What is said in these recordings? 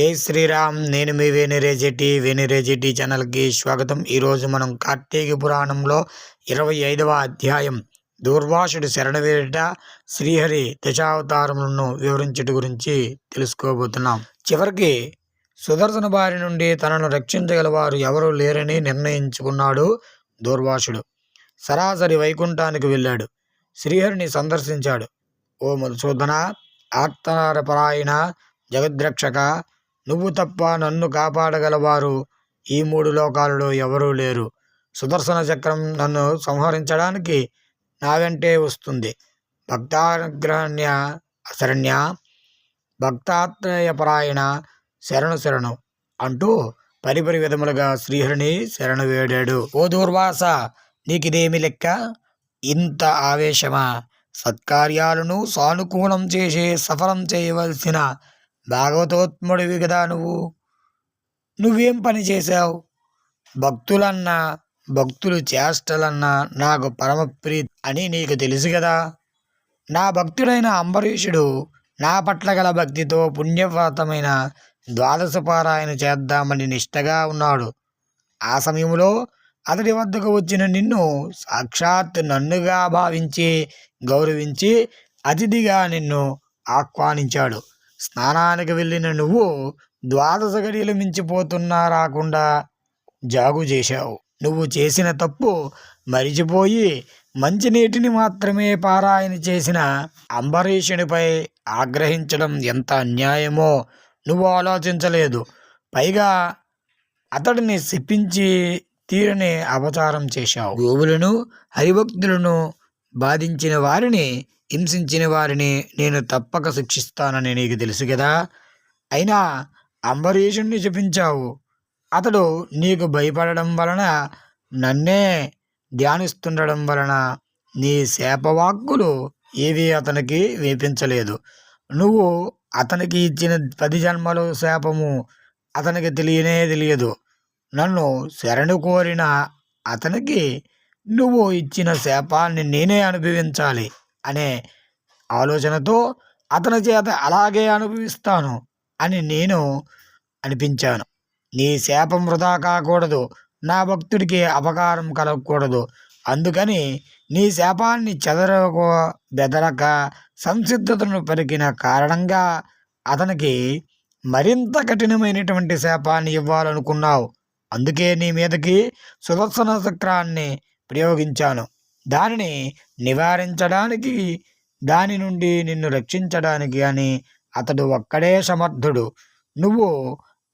జై శ్రీరామ్. నేను మీ వేణిరేజెట్టి వేణిరేజెట్టి ఛానల్కి స్వాగతం. ఈరోజు మనం కార్తీక పురాణంలో ఇరవై ఐదవ అధ్యాయం దూర్వాసుడు శరణవేట శ్రీహరి దశావతారములను వివరించట గురించి తెలుసుకోబోతున్నాం. చివరికి సుదర్శన బారి నుండి తనను రక్షించగలవారు ఎవరూ లేరని నిర్ణయించుకున్నాడు దూర్వాసుడు. సరాసరి వైకుంఠానికి వెళ్ళాడు. శ్రీహరిని సందర్శించాడు. ఓ మధుసూదన ఆర్తనారపరాయణ జగద్రక్షక నువ్వు తప్ప నన్ను కాపాడగలవారు ఈ మూడు లోకాలలో ఎవరూ లేరు. సుదర్శన చక్రం నన్ను సంహరించడానికి నా వెంటే వస్తుంది. భక్తానుగ్రహణ్య శరణ్య భక్తాత్రేయపరాయణ శరణు శరణు అంటూ పరిపరి విధములుగా శ్రీహరిని శరణు వేడాడు. ఓ దూర్వాస నీకిదేమి లెక్క? ఇంత ఆవేశమా? సత్కార్యాలను సానుకూలం చేసే సఫలం చేయవలసిన భాగవతోత్ముడివి కదా నువ్వు. నువ్వేం పని చేశావు? భక్తులన్నా భక్తులు చేష్టలన్నా నాకు పరమప్రీ అని నీకు తెలుసు కదా. నా భక్తుడైన అంబరీషుడు నా పట్ల గల భక్తితో పుణ్యవ్రతమైన ద్వాదశ పారాయణ చేద్దామని నిష్టగా ఉన్నాడు. ఆ సమయంలో అతడి వద్దకు వచ్చిన నిన్ను సాక్షాత్ నన్నుగా భావించి గౌరవించి అతిథిగా నిన్ను ఆహ్వానించాడు. స్నానానికి వెళ్ళిన నువ్వు ద్వాదశ గడియలు మించిపోతున్నా రాకుండా జాగు చేశావు. నువ్వు చేసిన తప్పు మరిచిపోయి మంచినీటిని మాత్రమే పారాయణ చేసిన అంబరీషునిపై ఆగ్రహించడం ఎంత అన్యాయమో నువ్వు ఆలోచించలేదు. పైగా అతడిని శిప్పించి తీరని అపచారం చేశావు. గోవులను హరిభక్తులను బాధించిన వారిని హింసించిన వారిని నేను తప్పక శిక్షిస్తానని నీకు తెలుసు కదా అయినా అంబరీషుణ్ణి చెప్పించావు అతడు నీకు భయపడడం వలన నన్నే ధ్యానిస్తుండడం వలన నీ శాపవాక్కులు ఏవి అతనికి వేపించలేదు. నువ్వు అతనికి ఇచ్చిన పది జన్మలు శాపము అతనికి తెలియనే తెలియదు. నన్ను శరణు కోరిన అతనికి నువ్వు ఇచ్చిన శాపాన్ని నేనే అనుభవించాలి. అనే ఆలోచనతో అతని చేత అలాగే అనుభవిస్తాను అని నేను అనిపించాను. నీ శాపం వృధా కాకూడదు. నా భక్తుడికి అపకారం కలగకూడదు. అందుకని నీ శాపాన్ని చెదరకో బెదరక సంసిద్ధతను పరికిన కారణంగా అతనికి మరింత కఠినమైనటువంటి శాపాన్ని ఇవ్వాలనుకున్నావు. అందుకే నీ మీదకి సుదర్శన చక్రాన్ని ప్రయోగించాను. దానిని నివారించడానికి దాని నుండి నిన్ను రక్షించడానికి అని అతడు ఒక్కడే సమర్థుడు. నువ్వు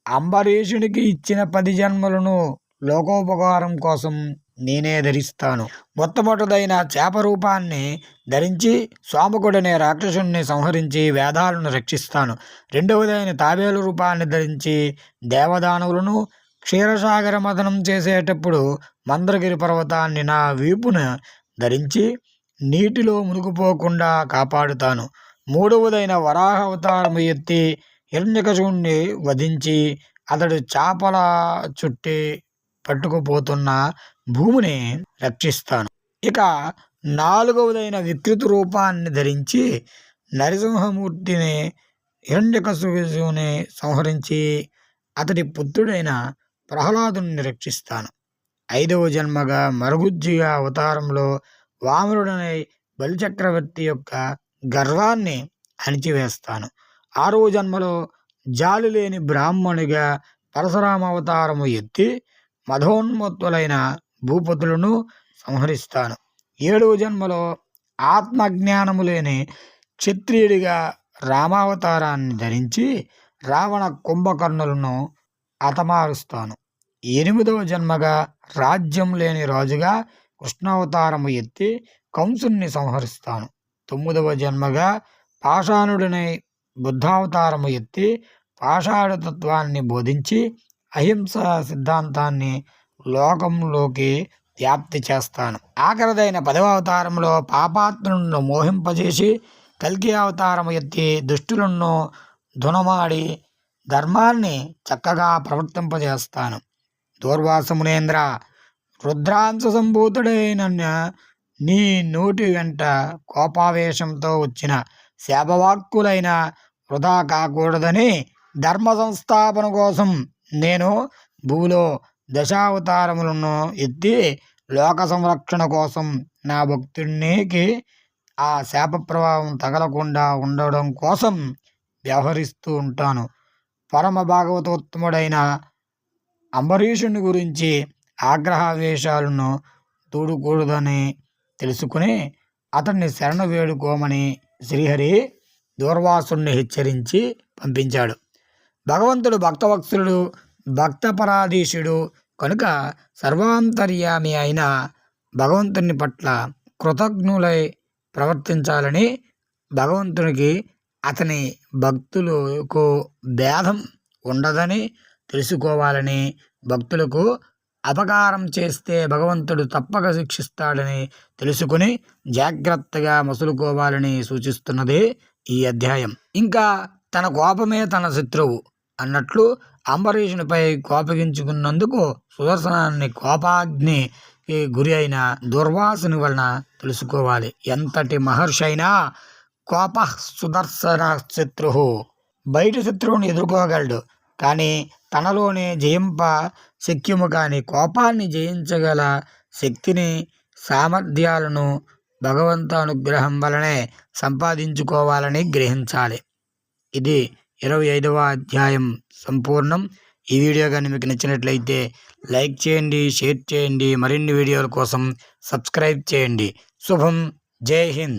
అంబరీషునికి ఇచ్చిన పది జన్మలను లోకోపకారం కోసం నేనే ధరిస్తాను. మొట్టమొదటైన చేప రూపాన్ని ధరించి సోమకుడనే రాక్షసుణ్ణి సంహరించి వేదాలను రక్షిస్తాను. రెండవదైన తాబేలు రూపాన్ని ధరించి దేవదానవులను క్షీరసాగర మదనం చేసేటప్పుడు మందరగిరి పర్వతాన్ని నా వీపున ధరించి నీటిలో మునిగిపోకుండా కాపాడుతాను. మూడవదైన వరాహ అవతారము ఎత్తి హిరణ్యకశుణ్ణి వధించి అతడు చేపల చుట్టి పట్టుకుపోతున్న భూమిని రక్షిస్తాను. ఇక నాలుగవదైన వికృత రూపాన్ని ధరించి నరసింహమూర్తిని హిరణ్యకశుని సంహరించి అతడి పుత్రుడైన ప్రహ్లాదుని రక్షిస్తాను. ఐదవ జన్మగా మరుగుజ్జిగా అవతారంలో వామనుడనే బలిచక్రవర్తి యొక్క గర్వాన్ని అణిచివేస్తాను. ఆరవ జన్మలో జాలి లేని బ్రాహ్మణిగా పరశురామ అవతారము ఎత్తి మధోన్మత్తులైన భూపతులను సంహరిస్తాను. ఏడవ జన్మలో ఆత్మజ్ఞానము లేని క్షత్రియుడిగా రామావతారాన్ని ధరించి రావణ కుంభకర్ణులను హతమారుస్తాను. ఎనిమిదవ జన్మగా రాజ్యం లేని రాజుగా కృష్ణావతారము ఎత్తి కంసుణ్ణి సంహరిస్తాను. తొమ్మిదవ జన్మగా పాషాణుడినై బుద్ధావతారము ఎత్తి పాషాఢతత్వాన్ని బోధించి అహింస సిద్ధాంతాన్ని లోకంలోకి వ్యాప్తి చేస్తాను. ఆఖరిదైన పదవ అవతారంలో పాపాత్ములను మోహింపజేసి కల్కి అవతారము ఎత్తి దుష్టులను దునమాడి ధర్మాన్ని చక్కగా ప్రవర్తింపజేస్తాను. దూర్వాసమునేంద్ర రుద్రాంశ సంభూతుడైన నీ నోటి వెంట కోపావేశంతో వచ్చిన శాపవాక్కులైన వృధా కాకూడదని ధర్మ సంస్థాపన కోసం నేను భూలో దశావతారములను ఎత్తి లోక సంరక్షణ కోసం నా భక్తునికి ఆ శాప ప్రభావం తగలకుండా ఉండడం కోసం వ్యవహరిస్తూ ఉంటాను. పరమ భాగవతోత్తముడైన అంబరీషుని గురించి ఆగ్రహావేశాలను తూడకూడదని తెలుసుకుని అతన్ని శరణ వేడుకోమని శ్రీహరి దూర్వాసుని హెచ్చరించి పంపించాడు. భగవంతుడు భక్తవత్సలుడు భక్తపరాధీశుడు కనుక సర్వాంతర్యామి అయిన భగవంతుని పట్ల కృతజ్ఞులై ప్రవర్తించాలని భగవంతునికి అతని భక్తులకు భేదం ఉండదని తెలుసుకోవాలని భక్తులకు అపకారం చేస్తే భగవంతుడు తప్పక శిక్షిస్తాడని తెలుసుకుని జాగ్రత్తగా మసులుకోవాలని సూచిస్తున్నది ఈ అధ్యాయం. ఇంకా తన కోపమే తన శత్రువు అన్నట్లు అంబరీషునిపై కోపగించుకున్నందుకు సుదర్శనాన్ని కోపాగ్ని గురి అయిన దుర్వాసుని వలన తెలుసుకోవాలి. ఎంతటి మహర్షి అయినా కోప సుదర్శన శత్రు బయట శత్రువుని ఎదుర్కోగలడు. కానీ తనలోనే జయింప శక్యము కాని కోపాన్ని జయించగల శక్తిని సామర్థ్యాలను భగవంత అనుగ్రహం వలనే సంపాదించుకోవాలని గ్రహించాలి. ఇది ఇరవై ఐదవ అధ్యాయం సంపూర్ణం. ఈ వీడియో కానీ మీకు నచ్చినట్లయితే లైక్ చేయండి షేర్ చేయండి మరిన్ని వీడియోల కోసం సబ్స్క్రైబ్ చేయండి. శుభం. జై హింద్.